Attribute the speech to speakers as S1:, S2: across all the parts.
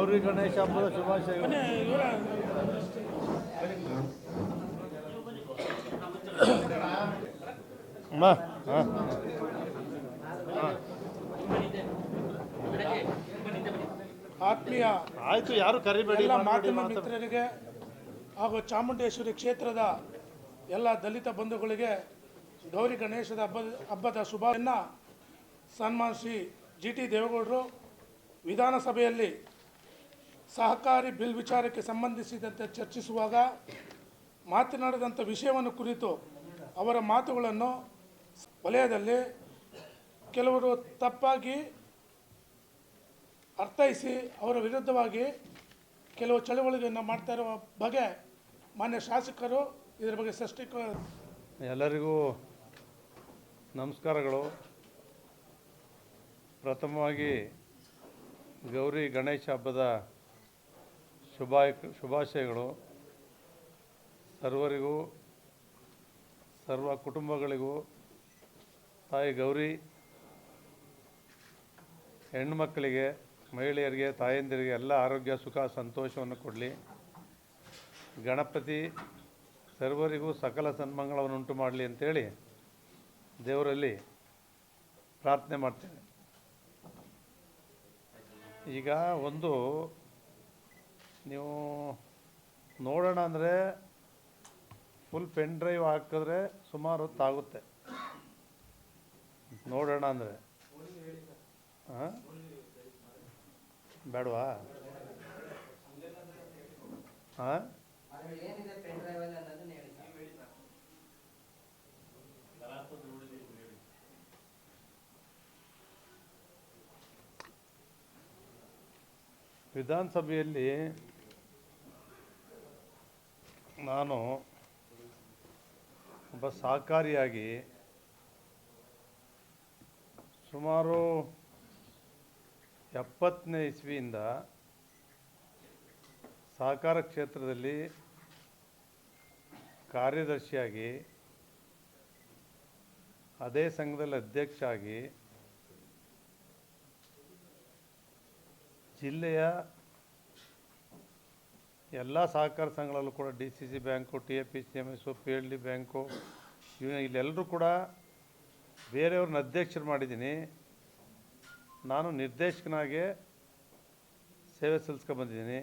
S1: ಗೌರಿ ಗಣೇಶ ಹಬ್ಬದ ಶುಭಾಶಯಗಳು.
S2: ಆತ್ಮೀಯ
S1: ಆಯ್ತು ಯಾರು ಕರಿಬೇಡಿ
S2: ಎಲ್ಲ ಮಾಧ್ಯಮ ಮಿತ್ರರಿಗೆ ಹಾಗೂ ಚಾಮುಂಡೇಶ್ವರಿ ಕ್ಷೇತ್ರದ ಎಲ್ಲ ದಲಿತ ಬಂಧುಗಳಿಗೆ ಗೌರಿ ಗಣೇಶದ ಹಬ್ಬದ ಹಬ್ಬದ ಶುಭವನ್ನು ಸನ್ಮಾನ್ ಶ್ರೀ ಜಿ ಟಿ ದೇವೇಗೌಡರು ವಿಧಾನಸಭೆಯಲ್ಲಿ ಸಹಕಾರಿ ಬಿಲ್ ವಿಚಾರಕ್ಕೆ ಸಂಬಂಧಿಸಿದಂತೆ ಚರ್ಚಿಸುವಾಗ ಮಾತನಾಡಿದಂಥ ವಿಷಯವನ್ನು ಕುರಿತು ಅವರ ಮಾತುಗಳನ್ನು ವಲಯದಲ್ಲಿ ಕೆಲವರು ತಪ್ಪಾಗಿ ಅರ್ಥೈಸಿ ಅವರ ವಿರುದ್ಧವಾಗಿ ಕೆಲವು ಚಳುವಳಿಗಳನ್ನು ಮಾಡ್ತಾ ಇರುವ ಬಗ್ಗೆ ಮಾನ್ಯ ಶಾಸಕರು ಇದರ ಬಗ್ಗೆ ಸೃಷ್ಟಿ
S1: ಎಲ್ಲರಿಗೂ ನಮಸ್ಕಾರಗಳು. ಪ್ರಥಮವಾಗಿ ಗೌರಿ ಗಣೇಶ ಹಬ್ಬದ ಶುಭಾಯ ಶುಭಾಶಯಗಳು. ಸರ್ವರಿಗೂ, ಸರ್ವ ಕುಟುಂಬಗಳಿಗೂ, ತಾಯಿ ಗೌರಿ ಹೆಣ್ಮಕ್ಕಳಿಗೆ ಮಹಿಳೆಯರಿಗೆ, ತಾಯಂದಿರಿಗೆ ಎಲ್ಲ ಆರೋಗ್ಯ, ಸುಖ, ಸಂತೋಷವನ್ನು ಕೊಡಲಿ. ಗಣಪತಿ ಸರ್ವರಿಗೂ ಸಕಲ ಸನ್ಮಂಗಳವನ್ನು ಉಂಟು ಮಾಡಲಿ ಅಂತೇಳಿ ದೇವರಲ್ಲಿ ಪ್ರಾರ್ಥನೆ ಮಾಡ್ತೇನೆ. ಈಗ ಒಂದು ನೀವು ನೋಡೋಣ ಅಂದರೆ ಫುಲ್ ಪೆನ್ ಡ್ರೈವ್ ಹಾಕಿದ್ರೆ ಸುಮಾರು ಹೊತ್ತಾಗುತ್ತೆ ನೋಡೋಣ ಅಂದರೆ. ಹಾಂ? ಬೇಡವಾ? ಹಾಂ
S3: ಏನಿದೆ ಪೆನ್ ಡ್ರೈವ್ ಅಲ್ಲಿ ಅನ್ನೋದನ್ನ ಹೇಳಿ ಸರ್.
S1: ವಿಧಾನಸಭೆಯಲ್ಲಿ ನಾನು ಒಬ್ಬ ಸಹಕಾರಿಯಾಗಿ ಸುಮಾರು ಎಪ್ಪತ್ತನೇ ಇಸ್ವಿಯಿಂದ ಸಹಕಾರ ಕ್ಷೇತ್ರದಲ್ಲಿ ಕಾರ್ಯದರ್ಶಿಯಾಗಿ ಅದೇ ಸಂಘದಲ್ಲಿ ಅಧ್ಯಕ್ಷ ಆಗಿ ಜಿಲ್ಲೆಯ ಎಲ್ಲ ಸಹಕಾರ ಸಂಘಗಳಲ್ಲೂ ಕೂಡ D C C bank, T A P, C M S P L D bank ಇವ ಇಲ್ಲೆಲ್ಲರೂ ಕೂಡ ಬೇರೆಯವ್ರನ್ನ ಅಧ್ಯಕ್ಷರು ಮಾಡಿದ್ದೀನಿ. ನಾನು ನಿರ್ದೇಶಕನಾಗೆ ಸೇವೆ ಸಲ್ಲಿಸ್ಕೊಂಬಂದಿದ್ದೀನಿ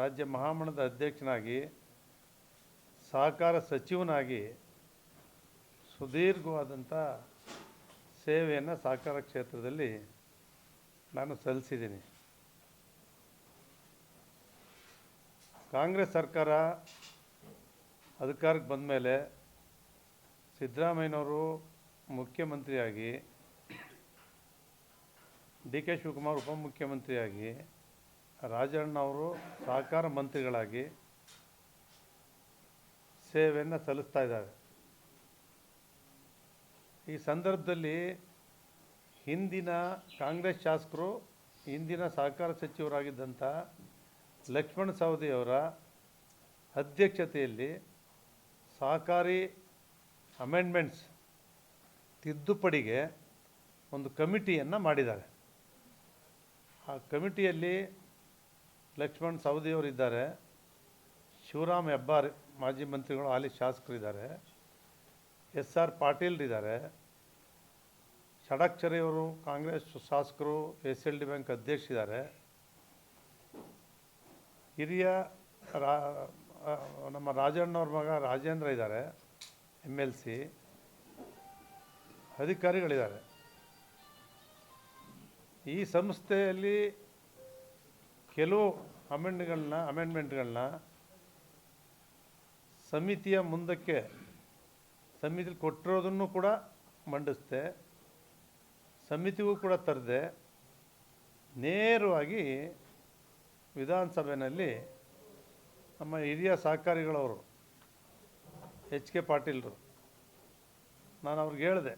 S1: ರಾಜ್ಯ ಮಹಾಮಂಡದ ಅಧ್ಯಕ್ಷನಾಗಿ, ಸಹಕಾರ ಸಚಿವನಾಗಿ ಸುದೀರ್ಘವಾದಂಥ ಸೇವೆಯನ್ನು ಸಹಕಾರ ಕ್ಷೇತ್ರದಲ್ಲಿ ನಾನು ಸಲ್ಲಿಸಿದ್ದೀನಿ. ಕಾಂಗ್ರೆಸ್ ಸರ್ಕಾರ ಅಧಿಕಾರಕ್ಕೆ ಬಂದ ಮೇಲೆ ಸಿದ್ದರಾಮಯ್ಯನವರು ಮುಖ್ಯಮಂತ್ರಿಯಾಗಿ, ಡಿ ಕೆ ಶಿವಕುಮಾರ್ ಉಪಮುಖ್ಯಮಂತ್ರಿಯಾಗಿ, ರಾಜಣ್ಣ ಅವರು ಸಹಕಾರ ಮಂತ್ರಿಗಳಾಗಿ ಸೇವೆಯನ್ನು ಸಲ್ಲಿಸ್ತಾ ಇದ್ದಾರೆ. ಈ ಸಂದರ್ಭದಲ್ಲಿ ಹಿಂದಿನ ಕಾಂಗ್ರೆಸ್ ಶಾಸಕರು, ಹಿಂದಿನ ಸಹಕಾರ ಸಚಿವರಾಗಿದ್ದಂಥ ಲಕ್ಷ್ಮಣ ಸವದಿಯವರ ಅಧ್ಯಕ್ಷತೆಯಲ್ಲಿ ಸಹಕಾರಿ ಅಮೆಂಡ್ಮೆಂಟ್ಸ್ ತಿದ್ದುಪಡಿಗೆ ಒಂದು ಕಮಿಟಿಯನ್ನು ಮಾಡಿದ್ದಾರೆ. ಆ ಕಮಿಟಿಯಲ್ಲಿ ಲಕ್ಷ್ಮಣ್ ಸವದಿಯವರಿದ್ದಾರೆ ಶಿವರಾಮ್ ಹೆಬ್ಬಾರ್ ಮಾಜಿ ಮಂತ್ರಿಗಳು, ಹಾಲಿ ಶಾಸಕರಿದ್ದಾರೆ ಎಸ್ ಆರ್ ಪಾಟೀಲ್ರಿದ್ದಾರೆ ಷಡಾಕ್ಷರಿಯವರು ಕಾಂಗ್ರೆಸ್ ಶಾಸಕರು ಎಸ್ ಎಲ್ ಡಿ ಬ್ಯಾಂಕ್ ಅಧ್ಯಕ್ಷರಿದ್ದಾರೆ. ಹಿರಿಯ ರಾ ನಮ್ಮ ರಾಜಣ್ಣವ್ರ ಮಗ ರಾಜೇಂದ್ರ ಇದ್ದಾರೆ, ಎಂ ಎಲ್ ಸಿ. ಅಧಿಕಾರಿಗಳಿದ್ದಾರೆ. ಈ ಸಂಸ್ಥೆಯಲ್ಲಿ ಕೆಲವು ಅಮೆಂಡ್ಗಳನ್ನ, ಅಮೆಂಡ್ಮೆಂಟ್ಗಳನ್ನ ಸಮಿತಿಯ ಮುಂದಕ್ಕೆ, ಸಮಿತಿಲಿ ಕೊಟ್ಟಿರೋದನ್ನು ಕೂಡ ಮಂಡಿಸ್ದೆ, ಸಮಿತಿಗೂ ಕೂಡ ತರದೆ, ನೇರವಾಗಿ ವಿಧಾನಸಭೆಯಲ್ಲಿ ನಮ್ಮ ಹಿರಿಯ ಸಹಕಾರಿಗಳವರು, ಎಚ್ ಕೆ ಪಾಟೀಲ್ರು, ನಾನು ಅವ್ರಿಗೆ ಹೇಳಿದೆ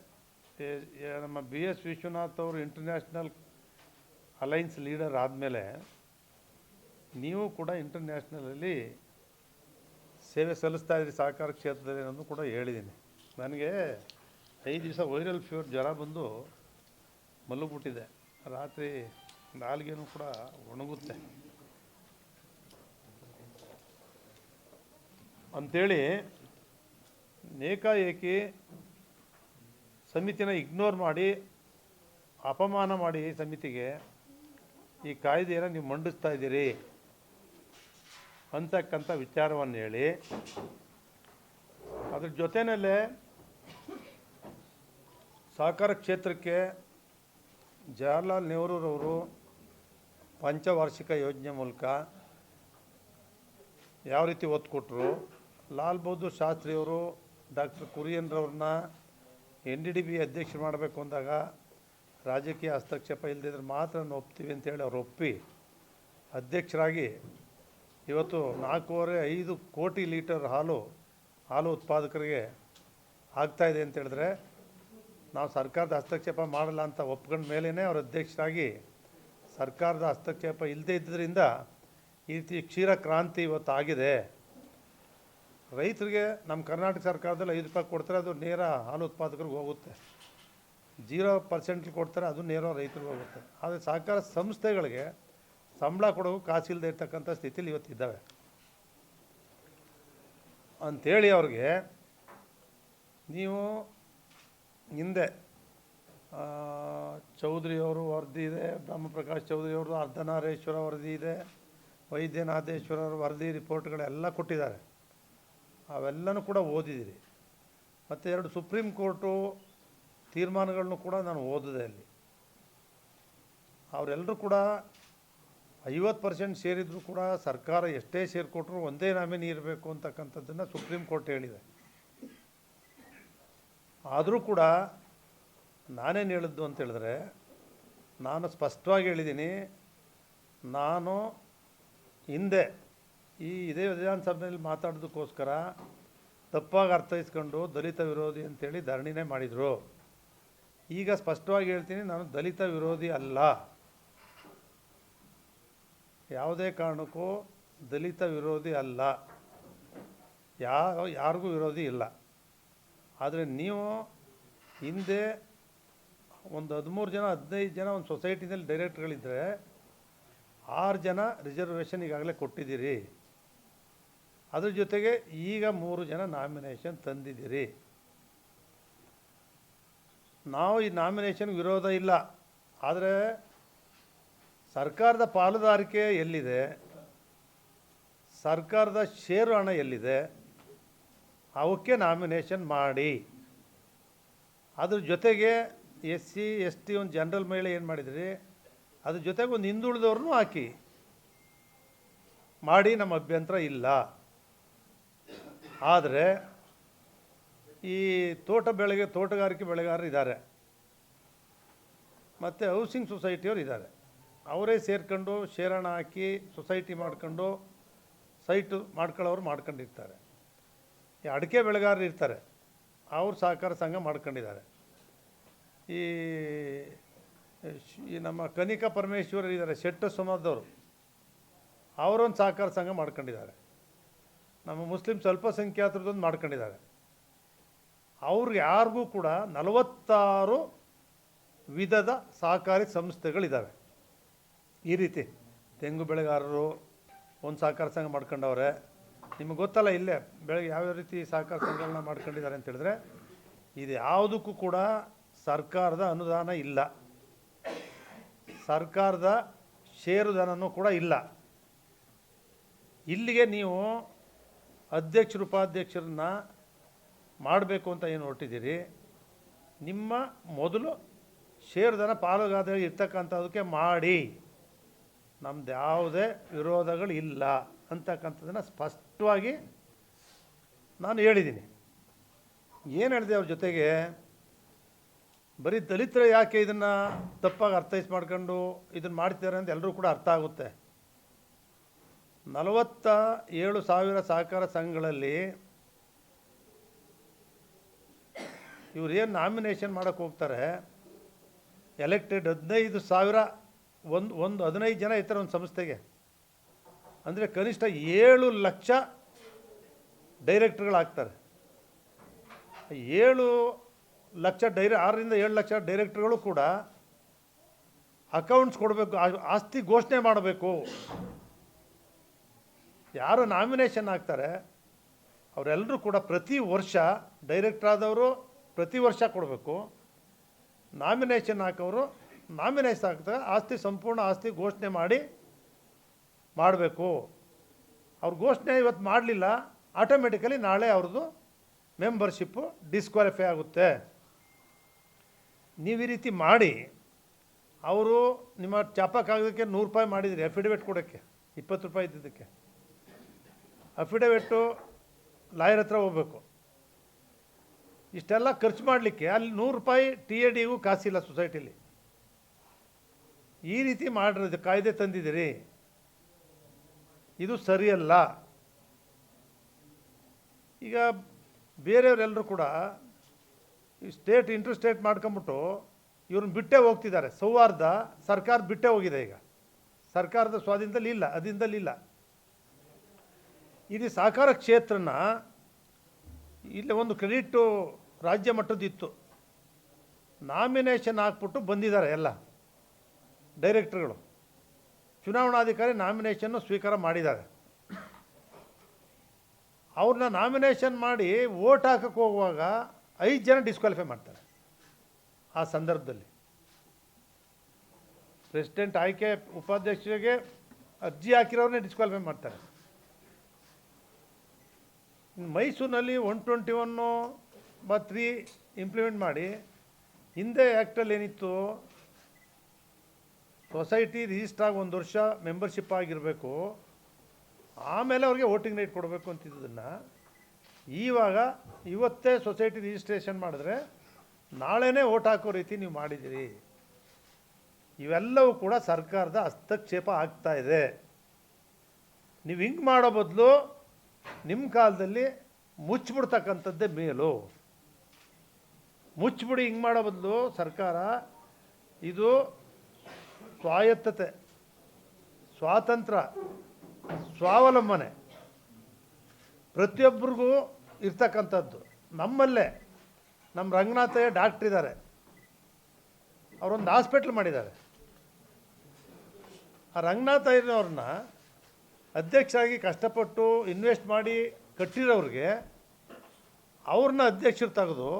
S1: ನಮ್ಮ ಬಿ ಎಸ್ ವಿಶ್ವನಾಥ್ ಅವರು ಇಂಟರ್ನ್ಯಾಷನಲ್ ಅಲೈನ್ಸ್ ಲೀಡರ್ ಆದಮೇಲೆ ನೀವು ಕೂಡ ಇಂಟರ್ನ್ಯಾಷನಲಲ್ಲಿ ಸೇವೆ ಸಲ್ಲಿಸ್ತಾ ಇದ್ದೀರಿ, ಸಹಕಾರ ಕ್ಷೇತ್ರದಲ್ಲಿ ಅನ್ನೋದು ಕೂಡ ಹೇಳಿದ್ದೀನಿ. ನನಗೆ ಐದು ದಿವಸ ವೈರಲ್ ಫೀವರ್ ಜ್ವರ ಬಂದು ಮಲಗಿಬಿಟ್ಟಿದೆ. ರಾತ್ರಿ ನಾಲ್ಗೇನು ಕೂಡ ಒಣಗುತ್ತೆ. ಅಂಥೇಳಿ ಏಕಾಏಕಿ ಸಮಿತಿನ ಇಗ್ನೋರ್ ಮಾಡಿ, ಅಪಮಾನ ಮಾಡಿ ಸಮಿತಿಗೆ, ಈ ಕಾಯ್ದೆಯನ್ನು ನೀವು ಮಂಡಿಸ್ತಾ ಇದ್ದೀರಿ ಅಂತಕ್ಕಂಥ ವಿಚಾರವನ್ನು ಹೇಳಿ. ಅದ್ರ ಜೊತೆಯಲ್ಲೇ ಸಹಕಾರ ಕ್ಷೇತ್ರಕ್ಕೆ ಜವಾಹರ್ಲಾಲ್ ನೆಹರೂರವರು ಪಂಚವಾರ್ಷಿಕ ಯೋಜನೆ ಮೂಲಕ ಯಾವ ರೀತಿ ಒತ್ತು ಕೊಟ್ಟರು ಲಾಲ್ ಬಹದ್ದೂರ್ ಶಾಸ್ತ್ರಿಯವರು ಡಾಕ್ಟರ್ ಕುರಿಯನ್ರವ್ರನ್ನ ಎನ್ ಡಿ ಡಿ ಬಿ ಅಧ್ಯಕ್ಷರು ಮಾಡಬೇಕು ಅಂದಾಗ ರಾಜಕೀಯ ಹಸ್ತಕ್ಷೇಪ ಇಲ್ಲದಿದ್ರೆ ಮಾತ್ರ ನಾವು ಒಪ್ತೀವಿ ಅಂತೇಳಿ ಅವ್ರು ಒಪ್ಪಿ ಅಧ್ಯಕ್ಷರಾಗಿ ಇವತ್ತು ನಾಲ್ಕೂವರೆ ಐದು ಕೋಟಿ ಲೀಟರ್ ಹಾಲು ಹಾಲು ಉತ್ಪಾದಕರಿಗೆ ಆಗ್ತಾಯಿದೆ ಅಂತ ಹೇಳಿದ್ರೆ ನಾವು ಸರ್ಕಾರದ ಹಸ್ತಕ್ಷೇಪ ಮಾಡಲ್ಲ ಅಂತ ಒಪ್ಕೊಂಡ ಮೇಲೇ ಅವ್ರ ಅಧ್ಯಕ್ಷರಾಗಿ ಸರ್ಕಾರದ ಹಸ್ತಕ್ಷೇಪ ಇಲ್ಲದೇ ಇದ್ದರಿಂದ ಈ ರೀತಿ ಕ್ಷೀರ ಕ್ರಾಂತಿ ಇವತ್ತು ಆಗಿದೆ. ರೈತರಿಗೆ ನಮ್ಮ ಕರ್ನಾಟಕ ಸರ್ಕಾರದಲ್ಲಿ ಐದು ರೂಪಾಯಿ ಕೊಡ್ತಾರೆ, ಅದು ನೇರ ಹಾಲು ಉತ್ಪಾದಕರಿಗೆ ಹೋಗುತ್ತೆ. ಜೀರೋ ಪರ್ಸೆಂಟ್ ಕೊಡ್ತಾರೆ, ಅದು ನೇರ ರೈತರಿಗೆ ಹೋಗುತ್ತೆ. ಆದರೆ ಸಹಕಾರ ಸಂಸ್ಥೆಗಳಿಗೆ ಸಂಬಳ ಕೊಡೋಕು ಕಾಸಿಲ್ಲದೆ ಇರ್ತಕ್ಕಂಥ ಸ್ಥಿತಿಲಿ ಇವತ್ತು ಇದ್ದಾವೆ ಅಂಥೇಳಿ ಅವ್ರಿಗೆ ನೀವು ಹಿಂದೆ ಚೌಧರಿಯವರು ವರದಿ ಇದೆ, ಬ್ರಹ್ಮಪ್ರಕಾಶ್ ಚೌಧರಿಯವರು ಅರ್ಧನಾರೇಶ್ವರ ವರದಿ ಇದೆ ವೈದ್ಯನಾಥೇಶ್ವರರ ವರದಿ ರಿಪೋರ್ಟ್ಗಳೆಲ್ಲ ಕೊಟ್ಟಿದ್ದಾರೆ. ಅವೆಲ್ಲನೂ ಕೂಡ ಓದಿದ್ದೀರಿ ಮತ್ತು ಎರಡು ಸುಪ್ರೀಂ ಕೋರ್ಟು ತೀರ್ಮಾನಗಳನ್ನು ಕೂಡ ನಾನು ಓದಿದೆ ಅಲ್ಲಿ. ಅವರೆಲ್ಲರೂ ಕೂಡ ಐವತ್ತು ಪರ್ಸೆಂಟ್ ಸೇರಿದ್ರು ಕೂಡ ಸರ್ಕಾರ ಎಷ್ಟೇ ಶೇರ್ ಕೊಟ್ಟರು ಒಂದೇ ನಾಮಿನಿ ಇರಬೇಕು ಅಂತಕ್ಕಂಥದ್ದನ್ನು ಸುಪ್ರೀಂ ಕೋರ್ಟ್ ಹೇಳಿದೆ. ಆದರೂ ಕೂಡ ನಾನೇನು ಹೇಳಿದ್ದು ಅಂತ ಹೇಳಿದ್ರೆ ನಾನು ಸ್ಪಷ್ಟವಾಗಿ ಹೇಳಿದ್ದೀನಿ, ನಾನು ಹಿಂದೆ ಈ ಇದೇ ವಿಧಾನಸಭೆಯಲ್ಲಿ ಮಾತಾಡೋದಕ್ಕೋಸ್ಕರ ತಪ್ಪಾಗಿ ಅರ್ಥೈಸ್ಕೊಂಡು ದಲಿತ ವಿರೋಧಿ ಅಂತೇಳಿ ಧರಣಿನೇ ಮಾಡಿದರು. ಈಗ ಸ್ಪಷ್ಟವಾಗಿ ಹೇಳ್ತೀನಿ, ನಾನು ದಲಿತ ವಿರೋಧಿ ಅಲ್ಲ. ಯಾವುದೇ ಕಾರಣಕ್ಕೂ ದಲಿತ ವಿರೋಧಿ ಅಲ್ಲ. ಯಾವ, ಯಾರಿಗೂ ವಿರೋಧಿ ಇಲ್ಲ. ಆದರೆ ನೀವು ಹಿಂದೆ ಒಂದು ಹದಿಮೂರು ಜನ, ಹದಿನೈದು ಜನ ಒಂದು ಸೊಸೈಟಿನಲ್ಲಿ ಡೈರೆಕ್ಟ್ಗಳಿದ್ದರೆ ಆರು ಜನ ರಿಸರ್ವೇಷನ್ ಈಗಾಗಲೇ ಕೊಟ್ಟಿದ್ದೀರಿ. ಅದ್ರ ಜೊತೆಗೆ ಈಗ ಮೂರು ಜನ ನಾಮಿನೇಷನ್ ತಂದಿದ್ದೀರಿ. ನಾವು ಈ ನಾಮಿನೇಷನ್ ವಿರೋಧ ಇಲ್ಲ. ಆದರೆ ಸರ್ಕಾರದ ಪಾಲುದಾರಿಕೆ ಎಲ್ಲಿದೆ? ಸರ್ಕಾರದ ಷೇರು ಹಣ ಎಲ್ಲಿದೆ? ಅವಕ್ಕೆ ನಾಮಿನೇಷನ್ ಮಾಡಿ. ಅದ್ರ ಜೊತೆಗೆ ಎಸ್ ಸಿ, ಎಸ್ ಟಿ ಒಂದು ಜನರಲ್ ಮಹಿಳೆ ಏನು ಮಾಡಿದ್ರಿ? ಅದ್ರ ಜೊತೆಗೆ ಒಂದು ಹಿಂದುಳಿದವ್ರನ್ನೂ ಹಾಕಿ. ಮಾಡಿ ನಮ್ಮ ಅಭ್ಯಂತರ ಇಲ್ಲ. ಆದರೆ ಈ ತೋಟ ಬೆಳೆಗೆ ತೋಟಗಾರಿಕೆ ಬೆಳೆಗಾರರು ಇದ್ದಾರೆ. ಮತ್ತು ಹೌಸಿಂಗ್ ಸೊಸೈಟಿಯವರು ಇದ್ದಾರೆ. ಅವರೇ ಸೇರ್ಕೊಂಡು ಶೇರಣ ಹಾಕಿ ಸೊಸೈಟಿ ಮಾಡ್ಕೊಂಡು ಸೈಟು ಮಾಡ್ಕೊಳ್ಳೋರು ಮಾಡ್ಕೊಂಡಿರ್ತಾರೆ. ಈ ಅಡಿಕೆ ಬೆಳೆಗಾರರು ಇರ್ತಾರೆ. ಅವ್ರು ಸಹಕಾರ ಸಂಘ ಮಾಡ್ಕೊಂಡಿದ್ದಾರೆ. ಈ ಈ ನಮ್ಮ ಕನಿಕಾ ಪರಮೇಶ್ವರ ಇದ್ದಾರೆ ಶೆಟ್ಟ ಸಮಾಜದವರು ಅವರೊಂದು ಸಹಕಾರ ಸಂಘ ಮಾಡ್ಕೊಂಡಿದ್ದಾರೆ. ನಮ್ಮ ಮುಸ್ಲಿಂ ಅಲ್ಪಸಂಖ್ಯಾತರದೊಂದು ಮಾಡ್ಕೊಂಡಿದ್ದಾರೆ. ಅವ್ರು ಯಾರಿಗೂ ಕೂಡ ನಲವತ್ತಾರು ವಿಧದ ಸಹಕಾರಿ ಸಂಸ್ಥೆಗಳಿದ್ದಾವೆ ಈ ರೀತಿ ತೆಂಗು ಬೆಳೆಗಾರರು ಒಂದು ಸಹಕಾರ ಸಂಘ ಮಾಡ್ಕೊಂಡವ್ರೆ. ನಿಮಗೆ ಗೊತ್ತಲ್ಲ ಇಲ್ಲೇ ಬೆಳಗ್ಗೆ ಯಾವ್ಯಾವ ರೀತಿ ಸಹಕಾರ ಸಂಘಗಳನ್ನ ಮಾಡ್ಕೊಂಡಿದ್ದಾರೆ ಅಂತ ಹೇಳಿದ್ರೆ, ಇದು ಯಾವುದಕ್ಕೂ ಕೂಡ ಸರ್ಕಾರದ ಅನುದಾನ ಇಲ್ಲ. ಸರ್ಕಾರದ ಷೇರುದಾನನೂ ಕೂಡ ಇಲ್ಲ. ಇಲ್ಲಿಗೆ ನೀವು ಅಧ್ಯಕ್ಷರು ಉಪಾಧ್ಯಕ್ಷರನ್ನ ಮಾಡಬೇಕು ಅಂತ ಏನು ಹೊರಟಿದ್ದೀರಿ? ನಿಮ್ಮ ಮೊದಲು ಷೇರುದಾರ ಪಾಲುಗಾದ ಇರ್ತಕ್ಕಂಥದಕ್ಕೆ ಮಾಡಿ. ನಮ್ದು ಯಾವುದೇ ವಿರೋಧಗಳು ಇಲ್ಲ ಅಂತಕ್ಕಂಥದ್ದನ್ನು ಸ್ಪಷ್ಟವಾಗಿ ನಾನು ಹೇಳಿದ್ದೀನಿ. ಏನು ಹೇಳಿದೆ ಅವ್ರ ಜೊತೆಗೆ? ಬರೀ ದಲಿತರು ಯಾಕೆ ಇದನ್ನು ತಪ್ಪಾಗಿ ಅರ್ಥೈಸ್ ಮಾಡ್ಕೊಂಡು ಇದನ್ನು ಮಾಡ್ತಿದ್ದಾರೆ ಅಂತ ಎಲ್ಲರೂ ಕೂಡ ಅರ್ಥ ಆಗುತ್ತೆ. ನಲವತ್ತ ಏಳು ಸಾವಿರ ಸಹಕಾರ ಸಂಘಗಳಲ್ಲಿ ಇವ್ರು ಏನು ನಾಮಿನೇಷನ್ ಮಾಡೋಕ್ಕೆ ಹೋಗ್ತಾರೆ? ಎಲೆಕ್ಟೆಡ್ ಹದಿನೈದು ಸಾವಿರ, ಒಂದು ಒಂದು ಹದಿನೈದು ಜನ ಇರ್ತಾರೆ ಒಂದು ಸಂಸ್ಥೆಗೆ. ಅಂದರೆ ಕನಿಷ್ಠ ಏಳು ಲಕ್ಷ ಡೈರೆಕ್ಟ್ರುಗಳಾಗ್ತಾರೆ. ಏಳು ಲಕ್ಷ ಡೈರೆ, ಆರರಿಂದ ಏಳು ಲಕ್ಷ ಡೈರೆಕ್ಟ್ರುಗಳು ಕೂಡ ಅಕೌಂಟ್ಸ್ ಕೊಡಬೇಕು ಆಸ್ತಿ ಘೋಷಣೆ ಮಾಡಬೇಕು. ಯಾರು ನಾಮಿನೇಷನ್ ಆಗ್ತಾರೆ ಅವರೆಲ್ಲರೂ ಕೂಡ ಪ್ರತಿ ವರ್ಷ ಡೈರೆಕ್ಟರ್ ಆದವರು ಪ್ರತಿ ವರ್ಷ ಕೊಡಬೇಕು. ನಾಮಿನೇಷನ್ ಹಾಕೋರು ನಾಮಿನೇಷನ್ ಹಾಕ್ತಾರೆ ಆಸ್ತಿ ಸಂಪೂರ್ಣ ಆಸ್ತಿ ಘೋಷಣೆ ಮಾಡಿ ಮಾಡಬೇಕು. ಅವ್ರ ಘೋಷಣೆ ಇವತ್ತು ಮಾಡಲಿಲ್ಲ ಆಟೋಮೆಟಿಕಲಿ ನಾಳೆ ಅವ್ರದ್ದು ಮೆಂಬರ್ಶಿಪ್ಪು ಡಿಸ್ಕ್ವಾಲಿಫೈ ಆಗುತ್ತೆ. ನೀವು ಈ ರೀತಿ ಮಾಡಿ, ಅವರು ನಿಮ್ಮ ಚಾಪಕ್ಕಾಗೋದಕ್ಕೆ ಕಾಗದಕ್ಕೆ ನೂರು ರೂಪಾಯಿ ಮಾಡಿದ್ರಿ ಅಫಿಡವಿಟ್ ಕೊಡೋಕ್ಕೆ, ಇಪ್ಪತ್ತು ರೂಪಾಯಿ ಇದ್ದಿದ್ದಕ್ಕೆ. ಅಫಿಡವಿಟ್ಟು ಲಾಯರ್ ಹತ್ರ ಹೋಗ್ಬೇಕು. ಇಷ್ಟೆಲ್ಲ ಖರ್ಚು ಮಾಡಲಿಕ್ಕೆ ಅಲ್ಲಿ ನೂರು ರೂಪಾಯಿ ಟಿ ಎ ಡಿಗೂ ಕಾಸಿಲ್ಲ ಸೊಸೈಟಿಲಿ. ಈ ರೀತಿ ಮಾಡಿರೋದು ಕಾಯ್ದೆ ತಂದಿದ್ದೀರಿ. ಇದು ಸರಿಯಲ್ಲ. ಈಗ ಬೇರೆಯವರೆಲ್ಲರೂ ಕೂಡ ಈ ಸ್ಟೇಟ್ ಇಂಟರ್ ಸ್ಟೇಟ್ ಮಾಡ್ಕೊಂಬಿಟ್ಟು ಇವ್ರನ್ನ ಬಿಟ್ಟೇ ಹೋಗ್ತಿದ್ದಾರೆ. ಸೌಹಾರ್ದ ಸರ್ಕಾರ ಬಿಟ್ಟೇ ಹೋಗಿದೆ ಈಗ. ಸರ್ಕಾರದ ಸ್ವಾಧೀನದಲ್ಲಿ ಇಲ್ಲ ಅದಿಂದಲೇ ಇಲ್ಲ ಸಹಕಾರ ಕ್ಷೇತ್ರನ ಇಲ್ಲಿ ಒಂದು ಕ್ರೆಡಿಟ್ಟು ರಾಜ್ಯ ಮಟ್ಟದಿತ್ತು ನಾಮಿನೇಷನ್ ಹಾಕ್ಬಿಟ್ಟು ಬಂದಿದ್ದಾರೆ ಎಲ್ಲ ಡೈರೆಕ್ಟರ್ಗಳು. ಚುನಾವಣಾಧಿಕಾರಿ ನಾಮಿನೇಷನ್ನು ಸ್ವೀಕಾರ ಮಾಡಿದ್ದಾರೆ. ಅವ್ರನ್ನ ನಾಮಿನೇಷನ್ ಮಾಡಿ ವೋಟ್ ಹಾಕಕ್ಕೆ ಹೋಗುವಾಗ ಐದು ಜನ ಡಿಸ್ಕ್ವಾಲಿಫೈ ಮಾಡ್ತಾರೆ ಆ ಸಂದರ್ಭದಲ್ಲಿ. ಪ್ರೆಸಿಡೆಂಟ್ ಆಯ್ಕೆ ಉಪಾಧ್ಯಕ್ಷರಿಗೆ ಅರ್ಜಿ ಹಾಕಿರೋರನ್ನೇ ಡಿಸ್ಕ್ವಾಲಿಫೈ ಮಾಡ್ತಾರೆ. ಮೈಸೂರಿನಲ್ಲಿ ಒನ್ ಟ್ವೆಂಟಿ ಒನ್ನು ಬಾ ತ್ರೀ ಇಂಪ್ಲಿಮೆಂಟ್ ಮಾಡಿ, ಹಿಂದೆ ಆ್ಯಕ್ಟಲ್ಲಿ ಏನಿತ್ತು ಸೊಸೈಟಿ ರಿಜಿಸ್ಟರ್ ಆಗಿ ಒಂದು ವರ್ಷ ಮೆಂಬರ್ಶಿಪ್ ಆಗಿರಬೇಕು, ಆಮೇಲೆ ಅವ್ರಿಗೆ ವೋಟಿಂಗ್ ರೈಟ್ ಕೊಡಬೇಕು ಅಂತಿದ್ದನ್ನು, ಈವಾಗ ಇವತ್ತೇ ಸೊಸೈಟಿ ರಿಜಿಸ್ಟ್ರೇಷನ್ ಮಾಡಿದ್ರೆ ನಾಳೆನೇ ವೋಟ್ ಹಾಕೋ ರೀತಿ ನೀವು ಮಾಡಿದ್ದೀರಿ. ಇವೆಲ್ಲವೂ ಕೂಡ ಸರ್ಕಾರದ ಹಸ್ತಕ್ಷೇಪ ಆಗ್ತಾ ಇದೆ. ನೀವು ಹಿಂಗೆ ಮಾಡೋ ಬದಲು ನಿಮ್ಮ ಕಾಲದಲ್ಲಿ ಮುಚ್ಚಿಬಿಡ್ತಕ್ಕಂಥದ್ದೇ ಮೇಲು. ಮುಚ್ಚಿಬಿಡಿ ಹಿಂಗೆ ಮಾಡೋ ಬದಲು ಸರ್ಕಾರ ಇದು ಸ್ವಾಯತ್ತತೆ, ಸ್ವಾತಂತ್ರ್ಯ, ಸ್ವಾವಲಂಬನೆ ಪ್ರತಿಯೊಬ್ಬರಿಗೂ ಇರ್ತಕ್ಕಂಥದ್ದು. ನಮ್ಮಲ್ಲೇ ನಮ್ಮ ರಂಗನಾಥಯ್ಯ ಡಾಕ್ಟ್ರ್ ಇದ್ದಾರೆ ಅವರೊಂದು ಹಾಸ್ಪಿಟ್ಲ್ ಮಾಡಿದ್ದಾರೆ. ಆ ರಂಗನಾಥಯ್ಯನವ್ರನ್ನ ಅಧ್ಯಕ್ಷರಾಗಿ ಕಷ್ಟಪಟ್ಟು ಇನ್ವೆಸ್ಟ್ ಮಾಡಿ ಕಟ್ಟಿರೋರಿಗೆ ಅವ್ರನ್ನ ಅಧ್ಯಕ್ಷರು ತೆಗೆದು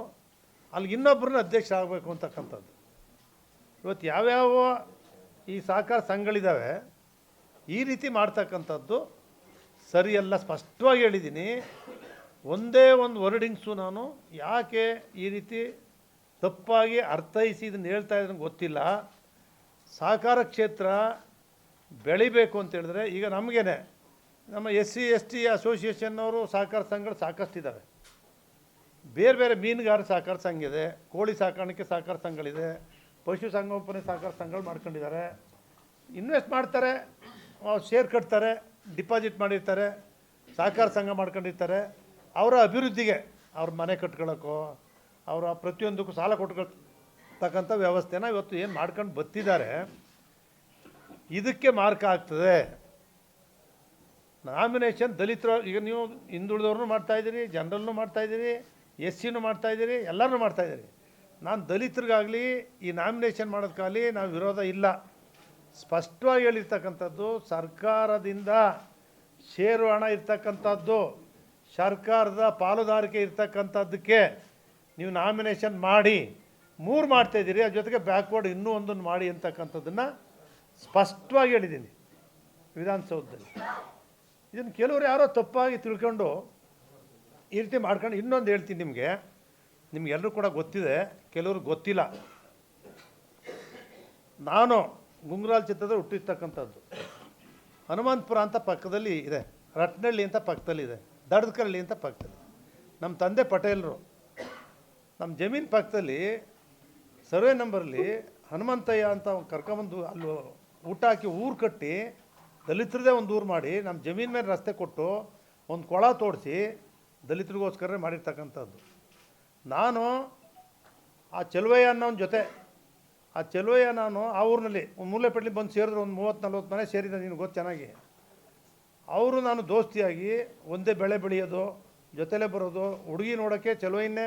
S1: ಅಲ್ಲಿ ಇನ್ನೊಬ್ಬರನ್ನ ಅಧ್ಯಕ್ಷ ಆಗಬೇಕು ಅಂತಕ್ಕಂಥದ್ದು. ಇವತ್ತು ಯಾವ್ಯಾವ ಈ ಸಹಕಾರ ಸಂಘಗಳಿದ್ದಾವೆ ಈ ರೀತಿ ಮಾಡ್ತಕ್ಕಂಥದ್ದು ಸರಿಯಲ್ಲ, ಸ್ಪಷ್ಟವಾಗಿ ಹೇಳಿದ್ದೀನಿ. ಒಂದೇ ಒಂದು ವರ್ಡಿಂಗ್ಸು ನಾನು ಯಾಕೆ ಈ ರೀತಿ ತಪ್ಪಾಗಿ ಅರ್ಥೈಸಿ ಇದನ್ನು ಹೇಳ್ತಾ ಇದ್ದೀನಿ ಗೊತ್ತಿಲ್ಲ. ಸಹಕಾರ ಕ್ಷೇತ್ರ ಬೆಳಿಬೇಕು ಅಂತೇಳಿದ್ರೆ ಈಗ ನಮಗೇನೆ, ನಮ್ಮ ಎಸ್ ಸಿ, ಎಸ್ ಟಿ ಅಸೋಸಿಯೇಷನ್ನವರು ಸಹಕಾರ ಸಂಘಗಳು ಸಾಕಷ್ಟಿದ್ದಾವೆ ಬೇರೆ ಬೇರೆ ಮೀನುಗಾರ ಸಹಕಾರ ಸಂಘ ಇದೆ, ಕೋಳಿ ಸಾಕಾಣಿಕೆ ಸಹಕಾರ ಸಂಘಗಳಿದೆ, ಪಶು ಸಂಗೋಪನೆ ಸಹಕಾರ ಸಂಘಗಳು ಮಾಡ್ಕೊಂಡಿದ್ದಾರೆ. ಇನ್ವೆಸ್ಟ್ ಮಾಡ್ತಾರೆ ಶೇರ್ ಕಟ್ತಾರೆ ಡಿಪಾಸಿಟ್ ಮಾಡಿರ್ತಾರೆ, ಸಹಕಾರ ಸಂಘ ಮಾಡ್ಕೊಂಡಿರ್ತಾರೆ. ಅವರ ಅಭಿವೃದ್ಧಿಗೆ ಅವ್ರ ಮನೆ ಕಟ್ಕೊಳ್ಳೋಕ್ಕೋ ಅವರ ಪ್ರತಿಯೊಂದಕ್ಕೂ ಸಾಲ ಕೊಟ್ಕೊಳ್ತಕ್ಕಂಥ ವ್ಯವಸ್ಥೆನ ಇವತ್ತು ಏನು ಮಾಡ್ಕೊಂಡು ಬತ್ತಿದ್ದಾರೆ ಇದಕ್ಕೆ ಮಾರ್ಕ್ ಆಗ್ತದೆ. ನಾಮಿನೇಷನ್ ದಲಿತರು, ಈಗ ನೀವು ಹಿಂದುಳಿದವ್ರನ್ನೂ ಮಾಡ್ತಾಯಿದ್ದೀರಿ ಜನರಲ್ನು ಮಾಡ್ತಾಯಿದ್ದೀರಿ ಎಸ್ ಸಿನೂ ಮಾಡ್ತಾಯಿದ್ದೀರಿ ಎಲ್ಲರೂ ಮಾಡ್ತಾಯಿದ್ದೀರಿ ನಾನು ದಲಿತರಿಗಾಗಲಿ, ಈ ನಾಮಿನೇಷನ್ ಮಾಡೋದಕ್ಕಾಗಲಿ ನಾವು ವಿರೋಧ ಇಲ್ಲ. ಸ್ಪಷ್ಟವಾಗಿ ಹೇಳಿರ್ತಕ್ಕಂಥದ್ದು, ಸರ್ಕಾರದಿಂದ ಷೇರು ಹಣ ಇರ್ತಕ್ಕಂಥದ್ದು, ಸರ್ಕಾರದ ಪಾಲುದಾರಿಕೆ ಇರ್ತಕ್ಕಂಥದ್ದಕ್ಕೆ ನೀವು ನಾಮಿನೇಷನ್ ಮಾಡಿ, ಮೂರು ಮಾಡ್ತಾಯಿದ್ದೀರಿ ಅದ್ರ ಜೊತೆಗೆ ಬ್ಯಾಕ್ವರ್ಡ್ ಇನ್ನೂ ಒಂದನ್ನು ಮಾಡಿ ಅಂತಕ್ಕಂಥದ್ದನ್ನು ಸ್ಪಷ್ಟವಾಗಿ ಹೇಳಿದ್ದೀನಿ ವಿಧಾನಸೌಧದಲ್ಲಿ. ಇದನ್ನು ಕೆಲವರು ಯಾರೋ ತಪ್ಪಾಗಿ ತಿಳ್ಕೊಂಡು ಈ ರೀತಿ ಮಾಡ್ಕೊಂಡು ಇನ್ನೊಂದು ಹೇಳ್ತೀನಿ ನಿಮಗೆ. ನಿಮಗೆಲ್ಲರೂ ಕೂಡ ಗೊತ್ತಿದೆ, ಕೆಲವರು ಗೊತ್ತಿಲ್ಲ. ನಾನು ಗುಂಗ್ರಾಲ್ ಚಿತ್ರದ ಹುಟ್ಟಿರ್ತಕ್ಕಂಥದ್ದು. ಹನುಮಂತಪುರ ಅಂತ ಪಕ್ಕದಲ್ಲಿ ಇದೆ ರಟ್ನಳ್ಳಿ ಅಂತ ಪಕ್ಕದಲ್ಲಿ ಇದೆ, ದಡದಕರಳ್ಳಿ ಅಂತ ಪಕ್ಕದಲ್ಲಿ. ನಮ್ಮ ತಂದೆ ಪಟೇಲರು, ನಮ್ಮ ಜಮೀನು ಪಕ್ಕದಲ್ಲಿ ಸರ್ವೆ ನಂಬರ್ಲಿ ಹನುಮಂತಯ್ಯ ಅಂತ ಕರ್ಕೊಂಬಂದು ಅಲ್ಲಿ ಊಟ ಹಾಕಿ ಊರು ಕಟ್ಟಿ ದಲಿತರದೇ ಒಂದು ಊರು ಮಾಡಿ ನಮ್ಮ ಜಮೀನ್ ಮೇಲೆ ರಸ್ತೆ ಕೊಟ್ಟು ಒಂದು ಕೊಳ ತೋಡಿಸಿ ದಲಿತರಿಗೋಸ್ಕರ ಮಾಡಿರ್ತಕ್ಕಂಥದ್ದು. ನಾನು ಆ ಚೆಲುವಯ್ಯ ಅನ್ನೋನ ಜೊತೆ, ಆ ಚೆಲುವಯ್ಯ ನಾನು ಆ ಊರಿನಲ್ಲಿ ಒಂದು ಮೂಲೆಪೇಟ್ಲಿ ಬಂದು ಸೇರಿದ್ರು ಒಂದು ಮೂವತ್ತು ನಲ್ವತ್ತು ಮನೆ ಸೇರಿದೆ ನಿನಗೆ ಗೊತ್ತು ಚೆನ್ನಾಗಿ. ಅವರು ನಾನು ದೋಸ್ತಿಯಾಗಿ ಒಂದೇ ಬೆಳೆ ಬೆಳೆಯೋದು, ಜೊತೆಲೇ ಬರೋದು, ಹುಡುಗಿ ನೋಡೋಕ್ಕೆ ಚೆಲುವಯ್ಯನ್ನೇ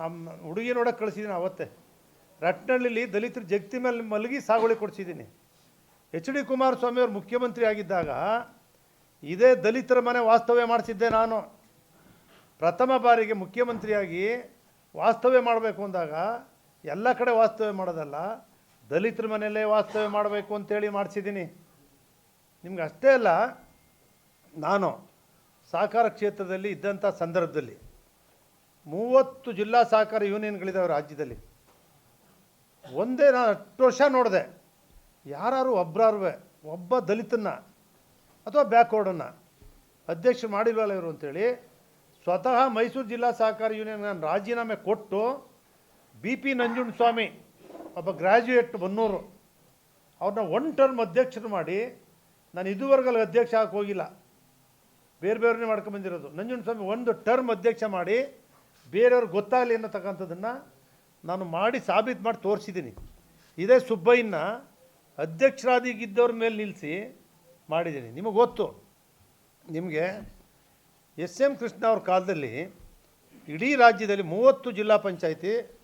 S1: ನಮ್ಮ ಹುಡುಗಿ ನೋಡೋಕೆ ಕಳಿಸಿದ್ದೀನಿ ಅವತ್ತೇ. ರಟ್ನಳ್ಳಿಲಿ ದಲಿತರು ಜಗತಿ ಮೇಲೆ ಮಲಗಿ ಸಾಗುವಳಿ ಕೊಡಿಸಿದ್ದೀನಿ ಎಚ್ ಡಿ ಕುಮಾರಸ್ವಾಮಿ ಅವರು ಮುಖ್ಯಮಂತ್ರಿ ಆಗಿದ್ದಾಗ ಇದೇ ದಲಿತರ ಮನೆ ವಾಸ್ತವ್ಯ ಮಾಡಿಸಿದ್ದೆ ನಾನು. ಪ್ರಥಮ ಬಾರಿಗೆ ಮುಖ್ಯಮಂತ್ರಿಯಾಗಿ ವಾಸ್ತವ್ಯ ಮಾಡಬೇಕು ಅಂದಾಗ ಎಲ್ಲ ಕಡೆ ವಾಸ್ತವ್ಯ ಮಾಡೋದಲ್ಲ, ದಲಿತರ ಮನೆಯಲ್ಲೇ ವಾಸ್ತವ್ಯ ಮಾಡಬೇಕು ಅಂತೇಳಿ ಮಾಡಿಸಿದ್ದೀನಿ. ನಿಮ್ಗೆ ಅಷ್ಟೇ ಅಲ್ಲ, ನಾನು ಸಹಕಾರ ಕ್ಷೇತ್ರದಲ್ಲಿ ಇದ್ದಂಥ ಸಂದರ್ಭದಲ್ಲಿ ಮೂವತ್ತು ಜಿಲ್ಲಾ ಸಹಕಾರ ಯೂನಿಯನ್ಗಳಿದ್ದಾವೆ ರಾಜ್ಯದಲ್ಲಿ. ಒಂದೇ ನಾನು ಹತ್ತು ವರ್ಷ ನೋಡಿದೆ. ಯಾರು ಒಬ್ಬರಾರುವೆ ಒಬ್ಬ ದಲಿತನ್ನ ಅಥವಾ ಬ್ಯಾಕ್ವರ್ಡನ್ನು ಅಧ್ಯಕ್ಷ ಮಾಡಿಲ್ವಲ್ಲ ಇವರು ಅಂತೇಳಿ, ಸ್ವತಃ ಮೈಸೂರು ಜಿಲ್ಲಾ ಸಹಕಾರ ಯೂನಿಯನ್ ನಾನು ರಾಜೀನಾಮೆ ಕೊಟ್ಟು ಬಿ ಪಿ ನಂಜುಂಡಸ್ವಾಮಿ ಒಬ್ಬ ಗ್ರ್ಯಾಜುಯೇಟ್ ಬನ್ನೂರು. ಅವ್ರನ್ನ ಒನ್ ಟರ್ಮ್ ಅಧ್ಯಕ್ಷರು ಮಾಡಿ, ನಾನು ಇದುವರೆಗೂ ಅಲ್ಲಿ ಅಧ್ಯಕ್ಷ ಆಗಕ್ಕೆ ಹೋಗಿಲ್ಲ. ಬೇರೆ ಬೇರೆನೇ ಮಾಡ್ಕೊಂಬಂದಿರೋದು ನಂಜುಂಡಸ್ವಾಮಿ ಒಂದು ಟರ್ಮ್ ಅಧ್ಯಕ್ಷ ಮಾಡಿ, ಬೇರೆಯವ್ರಿಗೆ ಗೊತ್ತಾಗಲಿ ಅನ್ನತಕ್ಕಂಥದ್ದನ್ನು ನಾನು ಮಾಡಿ ಸಾಬೀತು ಮಾಡಿ ತೋರಿಸಿದ್ದೀನಿ. ಇದೇ ಸುಬ್ಬಯ್ಯನ ಅಧ್ಯಕ್ಷರಾದಿಗಿದ್ದವ್ರ ಮೇಲೆ ನಿಲ್ಲಿಸಿ ಮಾಡಿದ್ದೀನಿ. ನಿಮಗೆ ಗೊತ್ತು. ನಿಮಗೆ ಎಸ್ ಎಂ ಕೃಷ್ಣ ಅವ್ರ ಕಾಲದಲ್ಲಿ ಇಡೀ ರಾಜ್ಯದಲ್ಲಿ ಮೂವತ್ತು ಜಿಲ್ಲಾ ಪಂಚಾಯಿತಿ